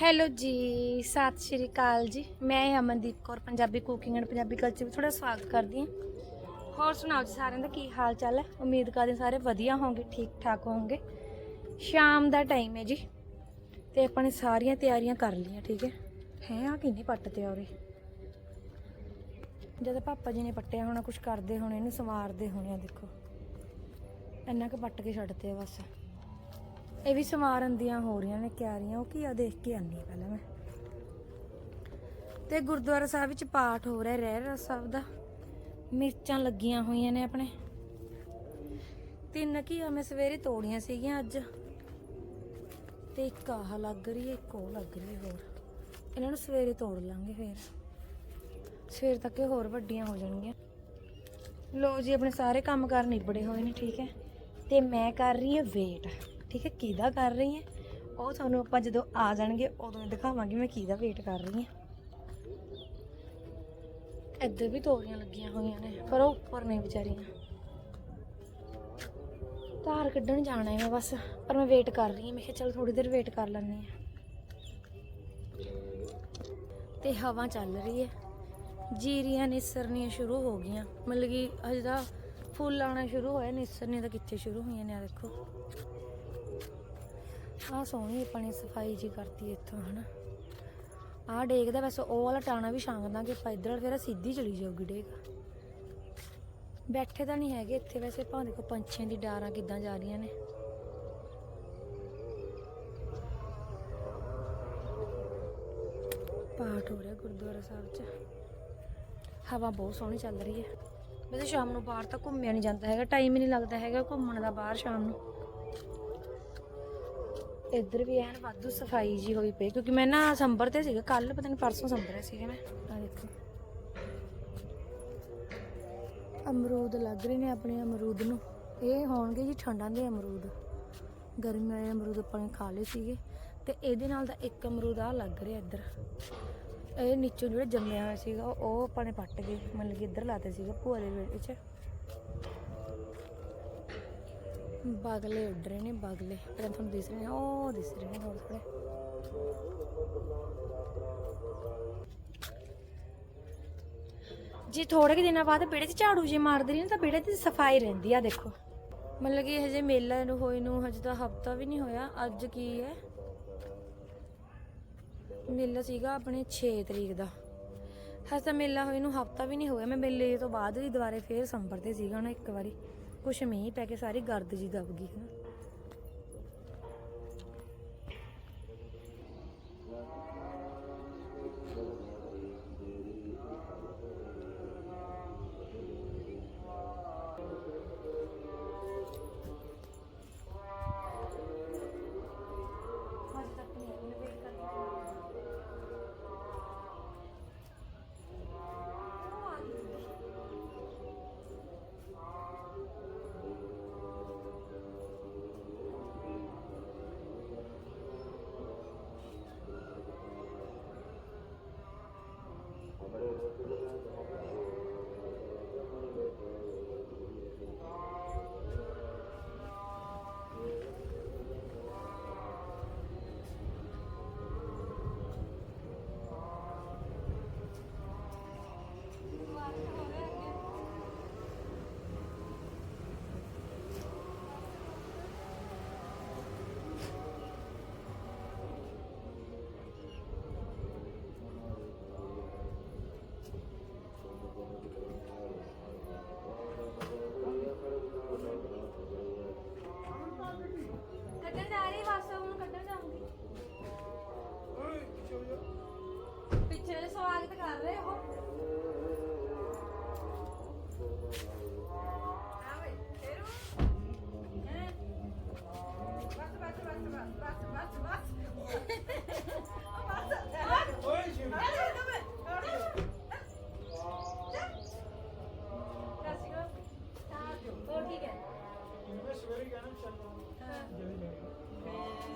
Hello ਜੀ, ਸਤਿ ਸ਼੍ਰੀ ਅਕਾਲ ਜੀ। ਮੈਂ Amandeep Kaur, Punjabi cooking and Punjabi culture ਵਿੱਚ ਤੁਹਾਡਾ ਸਵਾਗਤ ਕਰਦੀ ਹਾਂ। ਹੋਰ ਸੁਣਾਓ ਜੀ ਸਾਰਿਆਂ ਦਾ ਕੀ ਹਾਲ ਚਾਲ ਹੈ? ਉਮੀਦ ਕਰਦੇ ਸਾਰੇ ਵਧੀਆ ਹੋਵੋਗੇ ਠੀਕ ਠਾਕ ਹੋਵੋਗੇ ਸ਼ਾਮ ਦਾ ਟਾਈਮ ਹੈ ਜੀ, ਤੇ ਆਪਾਂ ਨੇ ਸਾਰੀਆਂ ਤਿਆਰੀਆਂ ਕਰ ਲਈਆਂ, ਠੀਕ ਹੈ? ਹੈ ਆ ਕਿੰਨੀ ਪੱਟ ਤੇ ਔਰੇ ਜਦ ਪਾਪਾ ਜੀ ਨੇ ਪੱਟਿਆ ਹੋਣਾ ਕੁਝ ਕਰਦੇ ਹੋਣੇ, ਇਹਨੂੰ ਸਵਾਰਦੇ ਹੋਣੇ ਆ, ਦੇਖੋ। ਇੰਨਾ ਕੁ ਪੱਟ ਕੇ ਛੱਡਤੇ ਆ ਬਸ। ਇਹ ਵੀ ਸਮਾਰਨ ਦੀਆਂ ਹੋ ਰਹੀਆਂ ਨੇ ਕਿਆਰੀਆਂ ਉਹ ਕੀ ਆ, ਦੇਖ ਕੇ ਆਨੀ ਆ ਪਹਿਲਾਂ ਮੈਂ। ਤੇ ਗੁਰਦੁਆਰਾ ਸਾਹਿਬ ਵਿੱਚ ਪਾਠ ਹੋ ਰਿਹਾ, ਰਹਿ ਸਾਹਿਬ ਦਾ। ਮਿਰਚਾਂ ਲੱਗੀਆਂ ਹੋਈਆਂ ਨੇ ਆਪਣੇ। ਤਿੰਨ ਕੀ ਆ, ਮੈਂ ਸਵੇਰੇ ਤੋੜੀਆਂ ਸੀਗੀਆਂ ਅੱਜ। ਤੇ ਇੱਕ ਆਹ ਲੱਗ ਰਹੀ ਹੈ, ਇੱਕ ਉਹ ਲੱਗ ਰਹੀ ਹੈ ਹੋਰ। ਇਹਨਾਂ ਨੂੰ ਸਵੇਰੇ ਤੋੜ ਲਾਂਗੇ ਫੇਰ। ਸਵੇਰ ਤੱਕ ਇਹ ਹੋਰ ਵੱਡੀਆਂ ਹੋ ਜਾਣਗੀਆਂ। ਲੋ ਜੀ, ਆਪਣੇ ਸਾਰੇ ਕੰਮ ਕਾਰ ਨਿਬੜੇ ਹੋਏ ਨੇ, ਠੀਕ ਹੈ। ਤੇ ਮੈਂ ਕਰ ਰਹੀ ਹਾਂ ਵੇਟ। ਠੀਕ ਹੈ ਕਿਹਦਾ ਕਰ ਰਹੀ ਹੈ? ਉਹ ਤੁਹਾਨੂੰ ਆਪਾਂ ਜਦੋਂ ਆ ਜਾਣਗੇ, ਉਦੋਂ ਹੀ ਦਿਖਾਵਾਂਗੇ ਮੈਂ ਕਿਹਦਾ ਵੇਟ ਕਰ ਰਹੀ ਹਾਂ। ਇੱਧਰ ਵੀ ਤੋਰੀਆਂ ਲੱਗੀਆਂ ਹੋਈਆਂ ਨੇ, ਪਰ ਉਹ ਉੱਪਰ ਨੇ ਵਿਚਾਰੀਆਂ। ਧਾਰ ਕੱਢਣ ਜਾਣਾ ਹੈ ਮੈਂ ਬਸ, ਪਰ ਮੈਂ ਵੇਟ ਕਰ ਰਹੀ ਹਾਂ। ਮੈਂ ਕਿਹਾ ਚਲ ਥੋੜੀ ਦੇਰ ਵੇਟ ਕਰ ਲੈਂਦੀ ਹਾਂ। ਤੇ ਹਵਾ ਚੱਲ ਰਹੀ ਹੈ। ਜੀਰੀਆਂ ਨਿਸਰਨੀਆਂ ਸ਼ੁਰੂ ਹੋ ਗਈਆਂ। ਮਤਲਬ ਕਿ ਅਜੇ ਤਾਂ ਫੁੱਲ ਆਉਣਾ ਸ਼ੁਰੂ ਹੋਇਆ, ਨਿਸਰਨੀਆਂ ਤਾਂ ਕਿੱਥੇ ਸ਼ੁਰੂ ਹੋਈਆਂ ਨੇ ਆ ਦੇਖੋ। ਆਹ ਸੋਹਣੀ ਆਪਾਂ ਨੇ ਸਫ਼ਾਈ ਜੀ ਕਰਤੀ ਇੱਥੋਂ, ਹਨਾ। ਆਹ ਡੇਕ ਦਾ ਵੈਸੇ ਉਹ ਵਾਲਾ ਟਾਣਾ ਵੀ ਛਾਂਗ ਦਾਂਗੇ ਆਪਾਂ, ਇੱਧਰ ਫਿਰ ਸਿੱਧੀ ਚਲੀ ਜਾਊਗੀ ਡੇਕ। ਬੈਠੇ ਤਾਂ ਨਹੀਂ ਹੈਗੇ ਇੱਥੇ ਵੈਸੇ ਭਾਂ ਦੇਖੋ ਪੰਛੀਆਂ ਦੀ ਡਾਰਾਂ ਕਿੱਦਾਂ ਜਾ ਰਹੀਆਂ ਨੇ। ਪਾਠ ਹੋ ਰਿਹਾ ਗੁਰਦੁਆਰਾ ਸਾਹਿਬ 'ਚ। ਹਵਾ ਬਹੁਤ ਸੋਹਣੀ ਚੱਲ ਰਹੀ ਹੈ। ਵੈਸੇ ਸ਼ਾਮ ਨੂੰ ਬਾਹਰ ਤਾਂ ਘੁੰਮਿਆ ਨਹੀਂ ਜਾਂਦਾ ਹੈਗਾ, ਟਾਈਮ ਹੀ ਨਹੀਂ ਲੱਗਦਾ ਹੈਗਾ ਘੁੰਮਣ ਦਾ ਬਾਹਰ ਸ਼ਾਮ ਨੂੰ। ਇੱਧਰ ਵੀ ਐਨ ਵਾਧੂ ਸਫ਼ਾਈ ਜੀ ਹੋਈ ਪਈ, ਕਿਉਂਕਿ ਮੈਂ ਨਾ ਸੰਬਰ ਤੇ ਸੀਗਾ ਕੱਲ ਪਤਾ ਨਹੀਂ ਪਰਸੋਂ ਸੰਬਰਿਆ ਸੀਗਾ ਮੈਂ। ਆ ਦੇਖੋ। ਅਮਰੂਦ ਲੱਗ ਰਹੇ ਨੇ ਆਪਣੇ ਅਮਰੂਦ ਨੂੰ। ਇਹ ਹੋਣਗੇ ਜੀ ਠੰਡਾਂ ਦੇ ਅਮਰੂਦ। ਗਰਮੀ ਵਾਲੇ ਅਮਰੂਦ ਆਪਾਂ ਨੇ ਖਾ ਲਏ ਸੀਗੇ। ਤੇ ਇਹਦੇ ਨਾਲ ਦਾ ਇੱਕ ਅਮਰੂਦ ਆ ਲੱਗ ਰਿਹਾ ਇੱਧਰ। ਇਹ ਨੀਚੋਂ ਜਿਹੜਾ ਜੰਮਿਆ ਹੋਇਆ ਸੀਗਾ, ਉਹ ਆਪਾਂ ਨੇ ਪੱਟ ਗਏ ਮਤਲਬ ਕਿ ਇੱਧਰ ਲਾਤੇ ਸੀਗਾ ਭੂਆ ਦੇ ਵਿੱਚ ਬਾਗਲੇ ਉੱਡ ਰਹੇ ਨੇ, ਬਾਗਲੇ। ਪਰ ਤੁਹਾਨੂੰ ਦਿਸ ਰਹੇ ਨੇ? ਉਹ ਦਿਸ ਰਹੇ ਨੇ ਹੋਰ ਥੋੜੇ ਜੀ ਥੋੜੇ ਕਿ ਦਿਨਾਂ ਬਾਅਦ ਵਿਹੜੇ 'ਚ ਝਾੜੂ ਜੇ ਮਾਰਦੇ ਰਹੀ ਤਾਂ ਵਿਹੜੇ ਦੀ ਸਫ਼ਾਈ ਰਹਿੰਦੀ ਆ, ਦੇਖੋ। ਮਤਲਬ ਕਿ ਹਜੇ ਮੇਲਾ ਨੂੰ ਹੋਏ ਨੂੰ ਹਜੇ ਤਾਂ ਹਫਤਾ ਵੀ ਨਹੀਂ ਹੋਇਆ, ਅੱਜ ਕੀ ਹੈ? ਮੇਲਾ ਸੀਗਾ ਆਪਣੇ 6 ਤਰੀਕ ਦਾ। ਹਜੇ ਤਾਂ ਮੇਲਾ ਹੋਏ ਨੂੰ ਹਫਤਾ ਵੀ ਨਹੀਂ ਹੋਇਆ, ਮੈਂ ਮੇਲੇ ਤੋਂ ਬਾਅਦ ਵੀ ਦੁਬਾਰੇ ਫੇਰ ਸੰਭਰ ਤੇ ਸੀਗਾ ਨਾ ਇੱਕ ਵਾਰੀ। ਕੁਛ ਮੀਂਹ ਪੈ ਕੇ ਸਾਰੀ ਗਰਦ ਜੀ ਦਬ ਗਈ ਹਨਾ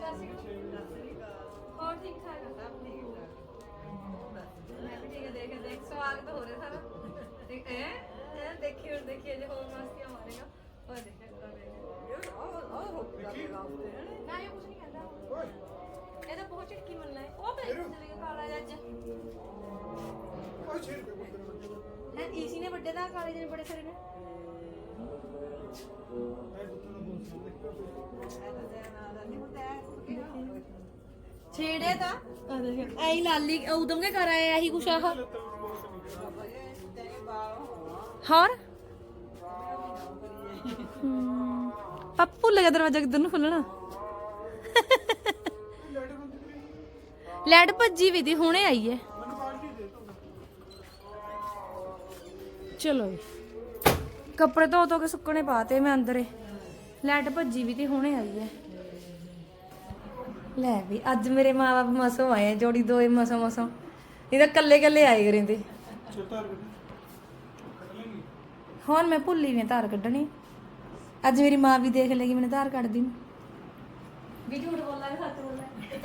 ਹੋਰ ਠੀਕ ਠਾਕ ਸਭ ਠੀਕ ਮੈਂ ਵੀ ਠੀਕ ਹੈ ਦੇਖ ਦੇਖ ਸਵਾਗਤ ਹੋ ਰਿਹਾ ਸਾਰਾ ਦੇਖ ਐ ਦੇਖੀ ਹੁਣ ਦੇਖੀ ਜੇ ਹੋਰ ਮਸਤੀਆਂ ਮਾਰੇਗਾ ਉਹ ਦੇਖ ਨਾ ਇਹ ਕੁਝ ਨਹੀਂ ਕਹਿੰਦਾ ਇਹ ਤਾਂ ਬਹੁਤ ਝਟਕੀ ਮੰਨਣਾ ਹੈ ਉਹ ਚਲੇ ਕਾਲਾ ਅੱਜ ਉਹ 6 ਰੁਪਏ ਪੁੱਤਰ ਹੈ ਨੇ ਵੱਡੇ ਦਾ ਕਾਲੇ ਜਿਹੇ ਬੜੇ ਸਾਰੇ ਨੇ ਛੇੜੇ ਤਾਂ। ਐਈ ਲਾਲੀ ਉਦਮ ਕੇ ਕਰ ਆਇਆ ਇਹੀ ਕੁਛ ਆਹ ਹੋਰ? ਹਮ, ਪੱਪੂ ਲਗਾ ਦਰਵਾਜ਼ਾ ਕਿੱਧਰ ਨੂੰ ਖੁੱਲਣਾ। ਲੈਟ ਭੱਜੀ ਵੀ ਦੀ ਹੁਣੇ ਆਈ ਹੈ ਚਲੋ ਵੀ। ਕੱਪੜੇ ਧੋ ਧੋ ਕੇ ਸੁੱਕਣੇ ਪਾਤੇ ਮੈਂ ਅੰਦਰੇ। ਲੈਟ ਭੱਜੀ ਵੀ ਤੇ ਹੁਣੇ ਆਈ ਹੈ ਲੈ ਵੀ ਅੱਜ ਮੇਰੇ ਮਾਪੇ ਮਸੋਂ ਆਏ ਆ, ਜੋੜੀ ਦੋਏ ਮਸੋਂ ਮਸੋਂ। ਇਹ ਤਾਂ ਕੱਲੇ ਕੱਲੇ ਆਏ ਕਰ ਹੁਣ ਮੈਂ ਭੁੱਲੀ ਵੀ ਧਾਰ ਕੱਢਣੀ। ਅੱਜ ਮੇਰੀ ਮਾਂ ਵੀ ਦੇਖ ਲੇਗੀ ਮੈਨੂੰ ਧਾਰ ਕੱਢਦੀ ਨੂੰ। ਵੀ ਝੂਠ ਬੋਲਾਂਗੇ ਸੱਚ ਬੋਲਾਂਗੇ ਹੈ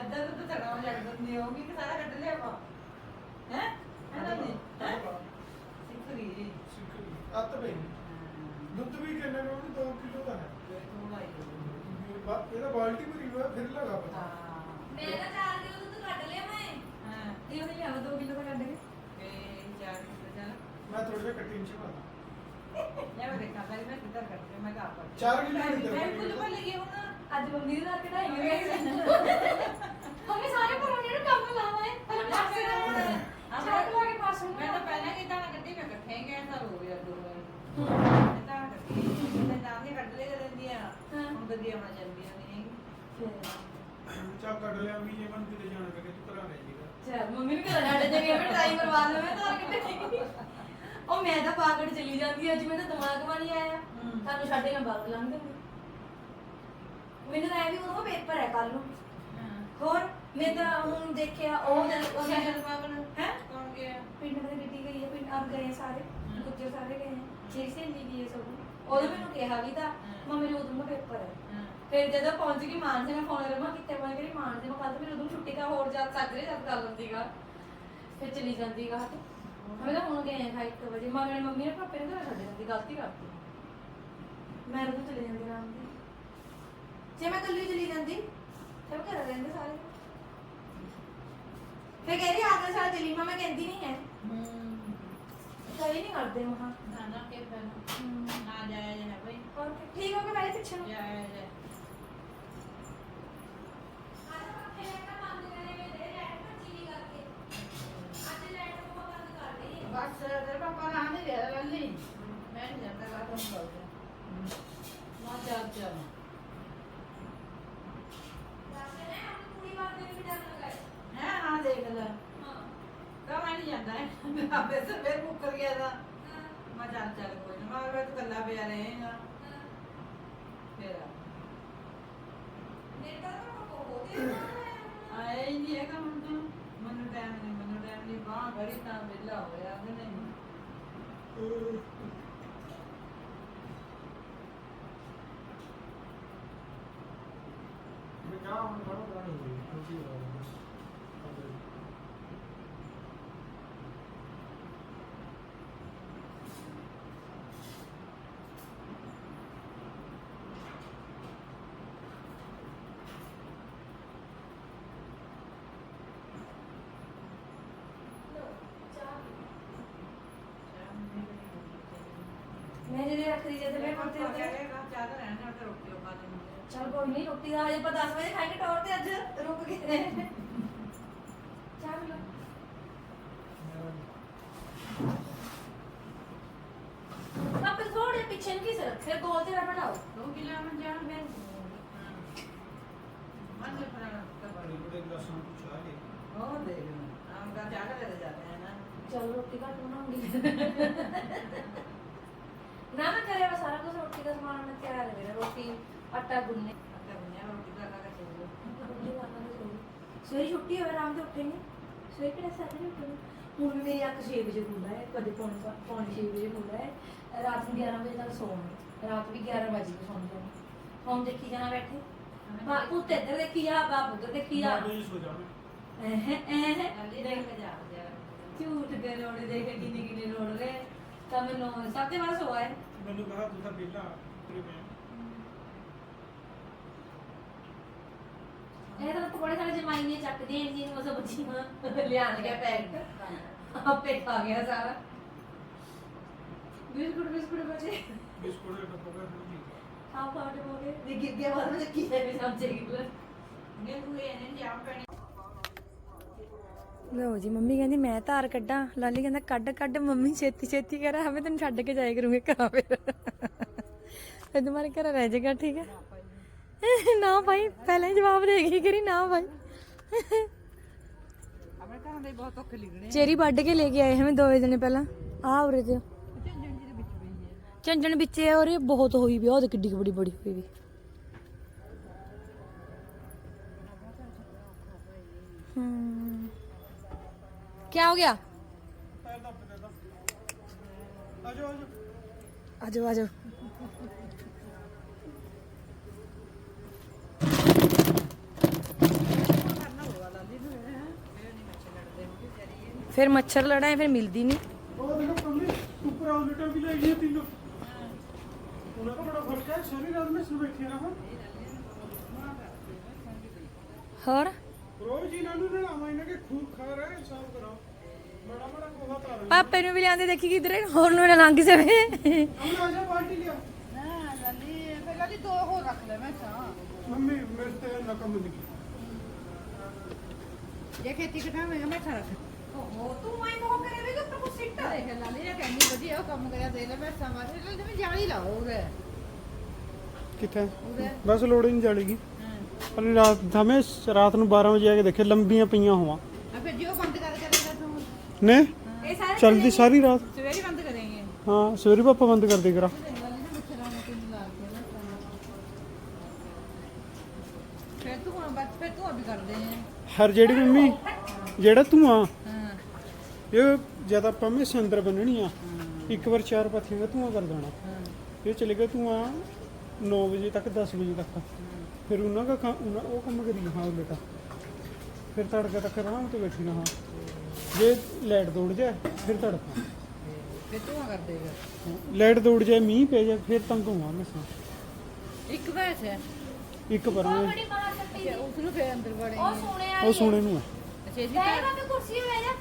ਅੱਧਾ ਤਾਂ ਤੜਾ ਹੋ ਲੱਗ ਦਿੰਦੀ ਹੋਗੀ ਕਿ ਸਾਰਾ ਕੱਢ ਲਿਆ ਆਪਾਂ। ਹੈ? ਇਹਨਾਂ ਨੇ ਹੈ? ਸਿੱਖਰੀ ਜੀ। ਅੱਤ ਪਈ ਦੁੱਧ ਵੀ ਕਿੰਨੇ ਨੂੰ 2 ਕਿਲੋ ਦਾ ਹੈ। ਇਹਦਾ ਬਾਲਟੀ ਭਰੀ ਹੋਇਆ ਫਿਰ ਲਗਾ ਪਤਾ। ਮੈਂ ਤਾਂ 4 ਕਿਲੋ ਦੁੱਧ ਕੱਢ ਲਿਆ ਮੈਂ। ਹਾਂ। ਇਹ ਉਹਨੇ ਲਿਆਵਾ 2 ਕਿਲੋ ਦਾ ਕੱਢ ਕੇ। ਤੇ ਚਾਰ ਕਿਲੋ ਜਾ ਮੈਂ ਥੋੜਾ ਜਿਹਾ ਕੱਟੀ ਚ ਪਾਤਾ ਲੈ ਮੈਂ ਦੇਖਾਂ ਪਹਿਲੇ ਮੈਂ ਕਿੱਧਰ ਕੱਢ ਮੈਂ ਕਾ ਪੜ ਚਾਰ ਕਿਲੋ ਕੁਝ ਭੁੱਲ ਗਈ ਹੁਣ। ਅੱਜ ਮੰਮੀ ਦੇ ਨਾਲ ਕਢਾਈ ਹੋਈ ਮੰਮੀ ਸਾਰੇ ਪਰੋਣੇ ਨੂੰ ਕੰਮ ਲਾਵਾ ਹੈ। ਪਹਿਲਾਂ ਮੈਂ ਦਾ ਚਾਕ ਲਾ ਕੇ ਪਾਸੇ ਨੂੰ ਮੈਂ ਤਾਂ ਪਹਿਲਾਂ ਕਿਤਾ ਨਾ ਕੱਢੀ ਮੈਂ ਇਕੱਠੇ ਹੀ ਗਏ ਤਾਂ ਹੋ ਗਿਆ ਦੋ ਵਾਰ ਤਾਂ ਕੱਢੀ ਤੇ ਨਾਮ ਨੇ ਕੱਢ ਲਿਆ ਰਹਿੰਦੀਆਂ ਹਾਂ। ਹੁਣ ਵਧੀਆ ਹੋਣਾ ਚਾਹੀਦੀਆਂ ਨਹੀਂ ਚਾ ਕੱਢ ਲਿਆ ਵੀ ਜੇ ਮਨ ਕਿਤੇ ਜਾਣਾ ਪਵੇ ਤੂੰ ਘਰਾਂ ਰਹਿ ਜੀਗਾ ਚਲ ਮੰਮੀ ਨੂੰ ਘਰ ਛੱਡ ਜਾਗੇ ਮੈਂ ਟਾਈਮ ਕਰਵਾ ਲਵਾਂ ਤਾਂ ਕਿਤੇ ਉਹ ਮੈਂ ਤਾਂ ਪਾਗੜ ਚਲੀ ਜਾਂਦੀ ਅੱਜ ਮੈਨੂੰ ਦਿਮਾਗ ਮਾ ਨਹੀਂ ਆਇਆ। ਹੂੰ। ਤੁਹਾਨੂੰ ਛੱਡ ਕੇ ਬਾਗ ਲੰਘ ਜਾਂਦੀ। ਮੈਨੂੰ ਤਾਂ ਐ ਵੀ ਉਹ ਪੇਪਰ ਹੈ ਕੱਲ ਨੂੰ। ਹੋਰ ਮੈਂ ਤਾਂ ਹੁਣ ਦੇਖਿਆ ਉਹ ਜਦ ਉਹ ਕਿਆ ਜਦ ਪਾਗਲ। ਹੈ? ਗਿਆ ਪਿੰਡ ਦੇ ਗੱਡੀ ਗਈ ਹੈ ਪਿੰਡ ਆਪ ਗਏ ਆ ਸਾਰੇ ਗੁੱਜਰ ਸਾਰੇ ਗਏ ਆ ਛੇ ਸਹੇਲੀ ਵੀ ਹੈ ਸਭ ਉਹਨੇ ਮੈਨੂੰ ਕਿਹਾ ਵੀ ਤਾਂ ਮੈਂ ਉਦੋਂ ਪੇਪਰ ਹੈ। ਹਾਂ ਫਿਰ ਜਦੋਂ ਪਹੁੰਚ ਗਈ ਮਾਨ ਸੀ ਮੈਂ ਫੋਨ ਕਰਿਆ ਮੈਂ ਕਿੱਥੇ ਮੈਂ ਕਿਹੜੀ ਮਾਨ ਸੀ ਮੈਂ ਕੱਲ ਮੈਨੂੰ ਉਦੋਂ ਛੁੱਟੀ ਦਾ ਹੋਰ ਜਦ ਸੱਜਰੇ ਜਦ ਕਰ ਲੰਦੀਗਾ ਫਿਰ ਚਲੀ ਜਾਂਦੀਗਾ ਹਟ ਮੈਂ ਤਾਂ ਹੁਣ ਗਏ ਆ 1 ਵਜੇ। ਮੈਂ ਮੇਰੀ ਮੰਮੀ ਨੇ ਪਾਪੇ ਨੂੰ ਘਰ ਛੱਡ ਜਾਂਦੀ ਗਲਤੀ ਕਰਤੀ। ਮੈਂ ਰੋਜ਼ ਚਲੇ ਜਾਂਦੀ ਆਰਾਮ ਜੇ ਮੈਂ ਕੱਲੀ ਚਲੀ ਜਾਂਦੀ ਉਹ ਘਰ ਰਹਿੰਦੇ ਸਾਰੇ। ਫਿਰ ਕਹਿੰਦੀ ਆਗਲੇ ਸਾਲ ਚਲੀ ਮੈਂ ਮੈਂ ਕਹਿੰਦੀ ਨਹੀਂ ਹੈ ਹੂੰ ਸਹੀ ਨਹੀਂ ਕਰਦੇ ਮਹਾ ਨਾ ਨਾ ਕੇ ਫਿਰ ਨਾ ਜਾਇਆ ਜੇ ਹੈ ਬਈ ਔਰ ਠੀਕ ਹੋ ਕੇ ਮੇਰੇ ਪਿੱਛੇ ਨੂੰ ਜਾਇਆ ਜੇ ਬਸ ਤੇਰੇ ਪਾਪਾ ਨਾ ਨਹੀਂ ਰਿਹਾ ਲੱਲੀ ਮੈਂ ਨਹੀਂ ਜਾਂਦਾ ਗਾ ਤੁਹਾਨੂੰ ਬੋਲਦਾ ਨਾ ਜਾ ਜਾ ਹੈ ਹਾਂ ਦੇਖ ਲੈ ਕਾ ਮੈਂ ਨਹੀਂ ਜਾਂਦਾ ਹੈ ਆਪੇ ਸਵੇਰ ਫਿਰ ਮੁੱਕਰ ਗਿਆ ਦਾ ਮੈਂ ਚੱਲ ਚੱਲ ਕੋਈ ਨਾ, ਮੈਂ ਤੂੰ ਕੱਲਾ ਪਿਆ ਰਹੇਗਾ ਫਿਰ ਆਏ ਹੀ ਨਹੀਂ ਹੈਗਾ ਹੁਣ ਤਾਂ ਮੈਨੂੰ ਟਾਈਮ ਨਹੀਂ ਮੈਨੂੰ ਟਾਈਮ ਨਹੀਂ ਬਾਹ ਘੜੀ ਤਾਂ ਵਿਹਲਾ ਹੋਇਆ ਕਿ ਨਹੀਂ ਮੈਂ ਕਹਾਂ ਹੁਣ ਬੜਾ ਬੜਾ ਨਹੀਂ ਹੋਈ ਕਿਉਂਕਿ ਮੈਂ ਜਿਹੜੇ ਰੱਖਦੀ ਜਦ ਮੈਂ ਤੇ ਕੋਤੇ ਉੱਤੇ ਚਾਹ ਰਹਿਣਾ ਤੇ ਰੋਟੀ ਖਾ ਲੈਂਦੇ ਚਲ ਕੋਈ ਨਹੀਂ ਰੋਟੀ ਦਾ ਹਜੇ ਆਪਾਂ 10 ਵਜੇ ਖਾਏਂਗੇ ਟੌਰ ਤੇ ਅੱਜ ਰੁਕ ਗਏ ਚਾਹ ਲੋ ਆਪੇ ਥੋੜੇ ਪਿੱਛੇ ਨੂੰ ਕਿਸ ਫਿਰ ਗੋਲ ਤੇ ਬਣਾਓ ਦੋ ਕਿਲੋ ਮੈਂ ਜਾਣ ਮੈਂ ਮਨ ਦੇ ਫਰਾਂ ਬੜੇ ਬੜੇ ਗਲਾਸਾਂ ਨੂੰ ਚਾਹ ਲੈ ਉਹ ਦੇਖ ਆਮ ਦਾ ਚਾਹ ਲੈ ਜਾਂਦੇ हैं। ना। ਚਲ ਰੋਟੀ ਘੱਟ ਬਣਾਉਂਗੀ ਸਵੇਰੇ ਛੁੱਟੀ ਹੋਵੇ ਆਰਾਮ ਦੇ ਉੱਠੇ ਨਹੀਂ ਸਵੇਰੇ ਕਿਹੜਾ ਸਾਰੇ ਉੱਠੇ ਹੁਣ ਵੀ ਮੇਰੀ ਅੱਖ 6 ਵਜੇ ਖੁੱਲਦਾ ਹੈ ਕਦੇ ਪੌਣੇ 6 ਵਜੇ ਖੁੱਲਦਾ ਹੈ। ਰਾਤ ਨੂੰ 11 ਵਜੇ ਤੱਕ ਸੌਣਾ ਰਾਤ ਵੀ 11 ਵਜੇ ਤੱਕ ਸੌਂ ਜਾਣਾ ਫੋਨ ਦੇਖੀ ਜਾਣਾ ਬੈਠੇ। ਹਾਂ। ਪੁੱਤ ਇੱਧਰ ਦੇਖੀ ਜਾ ਬਾਪ ਉੱਧਰ ਦੇਖੀ ਜਾ ਮੈਂ ਸੋ ਜਾਵਾਂ ਐਹ ਐਹ। ਦੇਖ ਕੇ ਜਾ ਝੂਠ ਦੇ ਰੋੜੇ ਦੇਖ ਕਿੰਨੇ ਕਿੰਨੇ ਰੋੜ ਰਹੇ। ਤਾਂ ਮੈਨੂੰ ਸਭ ਵਾਰ ਸੋਆ ਮੈਨੂੰ ਕਹਾ ਤੂੰ ਤਾਂ ਪਹਿਲਾਂ ਤੇਰੇ ਮੈਂ। ਜਮਾਈ ਨੇ ਚੱਕ ਦੇ ਜੀ ਨੂੰ ਬੱਚੀਆਂ ਲਿਆਣ ਕੇ ਪੈਕ। ਆਪੇ ਖਾ ਗਿਆ ਸਾਰਾ। ਬਿਸਕੁਟ ਬਚੇ। ਦਾ ਪਾਟ ਦੇ ਗਿਆ ਕੀ ਹੈ ਇਹ ਲਓ ਜੀ ਮੰਮੀ ਕਹਿੰਦੀ ਮੈਂ ਧਾਰ ਕੱਢਾਂ। ਲਾਲੀ ਕਹਿੰਦਾ ਕੱਢ ਕੱਢ ਮੰਮੀ ਛੇਤੀ ਛੇਤੀ ਕਰ ਹਮੇ ਤੈਨੂੰ ਛੱਡ ਕੇ ਜਾਇਆ ਕਰੂੰਗੇ ਘਰ ਫਿਰ। ਫਿਰ ਤੁਹਾਡੇ ਘਰ ਰਹਿ ਜਾਏਗਾ ਠੀਕ ਹੈ? ਨਾ ਭਾਈ ਪਹਿਲਾਂ ਹੀ ਜਵਾਬ ਦੇ ਗਈ ਕਰੀ ਨਾ ਭਾਈ। ਆਪਣੇ ਘਰਾਂ ਦੇ ਬਹੁਤ ਔਖੇ ਲਿਖਣੇ ਚੇਰੀ ਵੱਢ ਕੇ ਲੈ ਕੇ ਆਏ ਹਮੇ ਦੋ ਦਿਨ ਪਹਿਲਾਂ। ਆ ਉਰੇ ਤੇ। ਚੰਜਣ ਵਿੱਚ ਹੈ। ਔਰ ਇਹ ਬਹੁਤ ਹੋਈ ਵੀ ਉਹ ਦੇਖ ਕਿੱਡੀ ਬੜੀ ਬੜੀ ਹੋਈ ਵੀ। ਹੋ। ਗਿਆ ਪੈਰ ਦੱਬ ਦੇ ਦਾ ਆਜੋ ਆਜੋ ਆਜੋ ਆਜੋ ਫਿਰ ਮੱਛਰ ਲੜਾਏ ਰੋਜ਼ ਨੇ ਇਹਨਾਂ ਕੇ ਖੂਬ ਖਾ ਰਹੇ ਕਰਾਓ। ਬੜਾ ਬੜਾ ਕੋਹਾ ਤਾਰ ਪਾਪੇ ਨੂੰ ਵੀ ਲਿਆਂਦੇ ਦੇਖੀ ਕਿਧਰੇ ਹੋਰ ਨੂੰ ਨਾ ਲੰਘ ਜਾਵੇ। ਅਮਨ ਆਜਾ ਬਾਲਟੀ ਲਿਆ। ਨਾ ਲੱਲੀ ਪਹਿਲਾਂ ਦੀ ਦੋ ਹੋਰ ਰੱਖ ਲੈ ਮੈਂ ਚਾਹ ਮੰਮੀ ਮੇਰੇ ਤੇ ਨਾ ਕੰਮ ਨਹੀਂ ਜੇ ਖੇਤੀ ਕਟਾਵੇਂਗਾ ਮੈਂ ਖਾ ਰੱਖ। ਓਹੋ ਤੂੰ ਮੈਂ ਮੋਹ ਕਰੇ ਵੀ ਉੱਪਰ ਕੁਛ ਸਿੱਟਾ। ਦੇਖ ਲਾਲੀ ਨੇ ਕਹਿੰਦੀ ਵਧੀਆ ਉਹ ਕੰਮ ਕਰਿਆ ਦੇ ਲੈ ਮੈਂ ਸਮਾਂ ਤੇ ਜਿਵੇਂ ਜਾਲੀ ਲਾਓ ਉਰੇ। ਕਿੱਥੇ? ਬਸ ਲੋੜ ਹੀ ਨਹੀਂ ਜਾਲੇਗੀ ਪਰ ਰਾਤ ਹਮੇ ਰਾਤ ਨੂੰ 12 ਵਜੇ ਆ ਕੇ ਦੇਖੇ ਲੰਬੀਆਂ ਪਈਆਂ ਹੋਵਾਂ। ਆ ਫਿਰ ਜਿਓ ਬੰਦ ਕਰ ਕਰੇਗਾ ਤੂੰ ਨੇ? ਇਹ ਸਾਰੇ ਚਲਦੀ ਸਾਰੀ ਰਾਤ? ਸਵੇਰੇ ਬੰਦ ਹਾਂ ਸਵੇਰੇ ਪਾਪਾ ਬੰਦ ਕਰ ਦੇ ਕਰਾ। ਫਿਰ ਤੂੰ ਹੁਣ ਬਸ ਫਿਰ ਤੂੰ ਅਭੀ ਕਰਦੇ ਹੈ। ਹਰ ਜਿਹੜੀ ਮੰਮੀ ਜਿਹੜਾ ਧੂਆਂ ਹਾਂ। ਇਹ ਜਦ ਆਪਾਂ ਮੈਂ ਸੰਦਰ ਬੰਨਣੀ ਆ ਇੱਕ ਵਾਰ ਚਾਰ ਪਾਥੀਆਂ ਦਾ ਧੂਆਂ ਕਰ ਦੇਣਾ। ਹਾਂ। ਇਹ ਚਲੇ ਗਿਆ ਧੂਆਂ 9 ਵਜੇ ਤੱਕ 10 ਵਜੇ ਤੱਕ। ਫਿਰ ਉਹਨਾਂ ਦਾ ਕੰਮ ਉਹਨਾਂ ਉਹ ਕੰਮ ਕਰੀ ਹਾਂ ਉਹ ਬੇਟਾ। ਫਿਰ ਤੜਕਾ ਤੱਕ ਆਰਾਮ ਤੇ ਬੈਠੀ ਰਹਾ। ਜੇ ਲਾਈਟ ਦੌੜ ਜਾਏ ਫਿਰ ਤੜਕਾ। ਫਿਰ ਤੂੰ ਕਰ ਦੇਗਾ ਲਾਈਟ ਦੌੜ ਜਾਏ ਮੀਂਹ ਪੈ ਜਾਏ ਫਿਰ ਤੰਗ ਹੋਵਾਂ ਮੈਂ ਸਾਂ। ਇੱਕ ਵੈਸ ਹੈ ਇੱਕ ਪਰਾਂ ਅੱਛਾ ਉਸ ਨੂੰ ਫਿਰ ਅੰਦਰ ਵੜੇ ਉਹ ਸੋਨੇ ਨੂੰ ਹੈ। ਅੱਛਾ ਜੀ ਮੈਂ ਕੁਰਸੀ ਬਹਿ ਜਾ।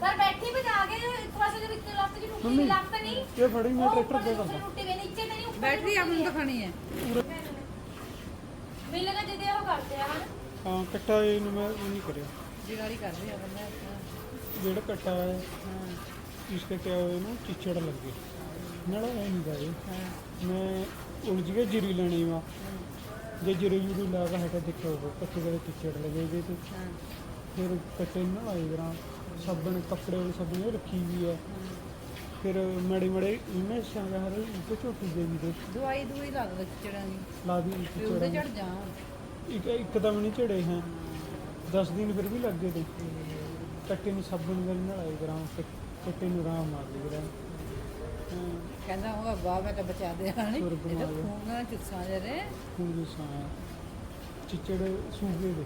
ਪਰ ਬੈਠੀ ਵੀ ਜਾ ਕੇ ਪਾਸੇ ਦੇ ਵਿੱਚ ਲੱਤ ਦੀ ਰੋਟੀ ਦੀ ਲੱਤ ਨਹੀਂ। ਇਹ ਫੜੀ ਮੈਂ ਟਰੈਕਟਰ ਦੇ ਦਿੰਦਾ ਰੋਟੀ ਵੀ ਨੀਚੇ ਤੇ ਨਹੀਂ ਉੱਪਰ ਬੈਟਰੀ ਆਪਣੀ ਤਾਂ ਖਾਣੀ ਹੈ। ਮੈਨੂੰ ਲੱਗਾ ਜਿੱਦੇ ਉਹ ਹਾਂ ਇਕੱਠਾ ਇਹਨੂੰ ਮੈਂ ਇਹ ਨਹੀਂ ਕਰਿਆ। ਜਿਗਾਰੀ ਕਰ ਰਹੀ ਆ ਬੰਦਾ ਜਿਹੜਾ ਇਕੱਠਾ ਹੈ ਹਾਂ ਇਸ ਤੇ ਕਿਹਾ ਹੋਇਆ ਇਹਨੂੰ ਚਿਚੜ ਲੱਗੇ। ਨਾਲ ਇਹ ਨਹੀਂ ਗਾਏ ਮੈਂ ਉਲਝ ਕੇ ਜਿਰੀ ਲੈਣੀ ਵਾ ਜੇ ਜਿਰੀ ਜੁਰੀ ਲਾ ਕੇ ਹਟਾ ਦੇਖੋ ਉਹ ਕੱਚੇ ਕਦੇ ਚਿਚੜ ਲੱਗੇਗੀ ਤੇ। ਹਾਂ। ਫਿਰ ਕੱਟੇ ਨਾ ਆਏ ਗਰਾਂ ਸਾਬਣ ਕੱਪੜੇ ਵਾਲੀ ਸਾਬਣ ਇਹ ਰੱਖੀ ਵੀ ਹੈ ਫਿਰ ਮੜੇ ਮੜੇ ਇਮੇਜ ਸ਼ਾਂਗਾ ਇੱਕ ਝੋਟੀ ਦੇ ਦੇ ਦਵਾਈ ਦੂਈ ਲੱਗ ਵਿੱਚ ਚੜਾਂਗੀ ਲਾ ਦੀ ਇੱਕ ਚੜ ਜਾ ਇੱਕ ਇੱਕਦਮ ਨਹੀਂ ਝੜੇ ਹਾਂ। 10 ਦਿਨ ਫਿਰ ਵੀ ਲੱਗੇ ਤੇ। ਚੱਟੇ ਨੂੰ ਸਾਬਣ ਗਲ ਨਾਲ ਆਏ ਗਰਾਂ ਚੱਟੇ ਨੂੰ ਆਰਾਮ ਮਾਰ ਲਈ ਗਰਾਂ। ਕਹਿੰਦਾ ਉਹ ਅੱਬਾ ਮੈਂ ਤਾਂ ਬਚਾ ਦੇ ਹਾਣੀ ਸੁਰ ਇਹ ਤਾਂ ਲਿਆ। ਖੂਗਾ ਜਰੇ। ਖੂਨ ਸੂਗੇ ਦੇ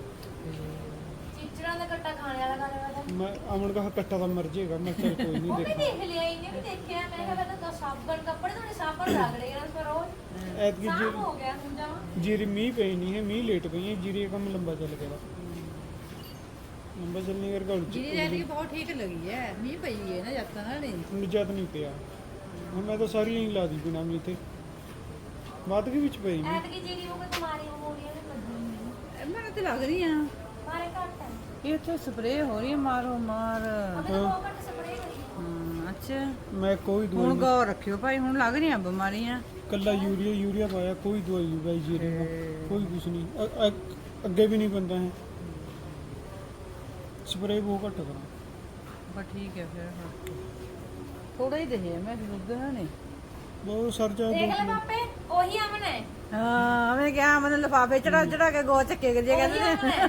ਮੈਂ ਅਮਨ ਕਹਾ ਕੱਟਾ ਤਾਂ ਮਰ ਜਾਏਗਾ ਮੈਂ ਚੱਲ ਕੋਈ ਨਹੀਂ ਉਹ ਇਹਨੇ ਵੀ ਦੇਖਿਆ ਮੈਂ ਕਿਹਾ ਪਹਿਲਾਂ ਤਾਂ ਸਾਬਣ ਕੱਪੜੇ ਧੋਣੇ ਸਾਬਣ ਲੱਗ ਰਹੇ ਆ ਪਰ ਉਹ ਐਤਕੀ ਸਾਫ਼ ਜੀ ਲੰਬਾ ਚੱਲ ਗਿਆ। ਲੰਬਾ ਚੱਲਣੇ ਕਰਕੇ ਹੁਣ ਜੀ ਜੀਰੀ ਬਹੁਤ ਠੀਕ ਲੱਗੀ ਹੈ ਮੀਂਹ ਪਈ ਹੈ ਨਾ ਜੱਤਾਂ ਨਾਲ ਨਹੀਂ। ਨਿਜਾਤ ਨਹੀਂ ਪਿਆ। ਹੁਣ ਮੈਂ ਤਾਂ ਸਾਰੀ ਹੀ ਲਾ ਦੀ ਬਿਨਾਂ ਮੀਂਹ ਤੇ। ਬਾਤ ਵੀ ਵਿੱਚ ਪਈ ਨਹੀਂ ਐਤਕੀ ਜਿਹੜੀ ਉਹ ਬਿਮਾਰੀ ਹੋ ਰਹੀ ਹੈ ਨਾ ਮੈਨੂੰ ਲੱਗ ਰਹੀ ਆ। ਪਰ ਘੱਟ ਇਹ ਤਾਂ ਸਪਰੇਅ ਹੋ ਰਹੀ ਹੈ ਮਾਰੋ ਮਾਰ। ਸਪਰੇਅ ਹਾਂ ਅੱਛਾ। ਮੈਂ ਕੋਈ ਹੁਣ ਦਵਾਈ ਗੌਰ ਰੱਖਿਓ ਭਾਈ ਹੁਣ ਲੱਗ ਰਹੀਆਂ ਬਿਮਾਰੀਆਂ। ਕੱਲਾ ਯੂਰੀਆ ਯੂਰੀਆ ਪਾਇਆ ਕੋਈ ਦਵਾਈ ਨਹੀਂ ਪਾਈ ਜੀਰੇ ਨੂੰ ਕੋਈ ਕੁਛ ਨਹੀਂ। ਅ- ਅ- ਅੱਗੇ ਵੀ ਨਹੀਂ ਬੰਦਾ ਹੈ ਸਪਰੇ ਬਹੁਤ ਘੱਟ ਕਰਾਂ। ਬਸ ਠੀਕ ਹੈ ਫਿਰ ਥੋੜਾ ਹੀ ਦੇ ਮੈਂ ਦੁੱਧ ਨਾ। ਨੇ ਬਹੁਤ ਸਰ ਜਾ ਦੇਖ ਲੈ ਪਾਪੇ ਉਹੀ ਅਮਨ ਹੈ। ਹਾਂ ਮੈਂ ਕਿਹਾ ਮੈਨੂੰ ਲਫਾਫੇ ਚੜਾ ਚੜਾ ਕੇ ਗੋ ਚੱਕੇ ਜੇ ਉਹੀ ਕਹਿੰਦੇ ਅਮਨ ਹੈ।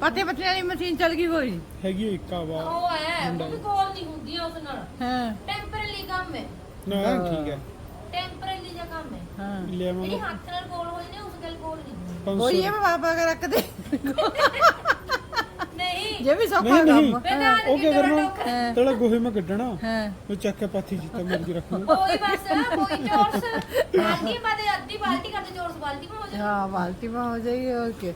ਪੱਤੇ ਪੱਤੇ ਵਾਲੀ ਮਸ਼ੀਨ ਚੱਲ ਗਈ ਕੋਈ ਹੈਗੀ ਇੱਕ ਆ ਵਾ ਉਹ ਹੈ ਉਹ ਵੀ ਕੋਲ ਨਹੀਂ ਹੁੰਦੀ ਉਸ ਨਾਲ। ਹਾਂ। ਟੈਂਪਰੇਰੀ ਕੰਮ ਹੈ। ਨਾ ਠੀਕ ਹੈ। ਟੈਂਪਰੇਰੀ ਜਿਹਾ ਕੰਮ ਹੈ। ਹਾਂ। ਮਾਮਾ ਹੱਥ ਨਾਲ ਕੋਲ ਹੋ ਜਾਂਦੀ ਉਸ ਗੱਲ ਕੋਲ ਨਹੀਂ 500 ਕੋਈ ਇਹ ਬਾਬਾ ਕਰ ਰੱਖਦੇ। ਜੇ ਵੀ ਸੌਖਾ ਨਹੀਂ, ਨਹੀਂ। ਕੰਮ। ਉਹ ਕੀ ਕਰਨਾ? ਤੇਰਾ ਗੋਹੇ ਮੈਂ ਕੱਢਣਾ। ਹਾਂ। ਉਹ ਚੱਕ ਕੇ ਪਾਥੀ ਜਿੱਤਾ ਮਰਜ਼ੀ ਰੱਖ ਲੂ ਕੋਈ ਬਸ ਕੋਈ ਬਾਲਟੀ ਅੱਧੀ ਬਾਲਟੀ ਬਾਲਟੀ ਮੇ ਹੋ ਜਾ ਹਾਂ ਬਾਲਟੀ ਮਾ ਹੋ ਜਾਏਗੀ ਹੋਰ ਕੀ।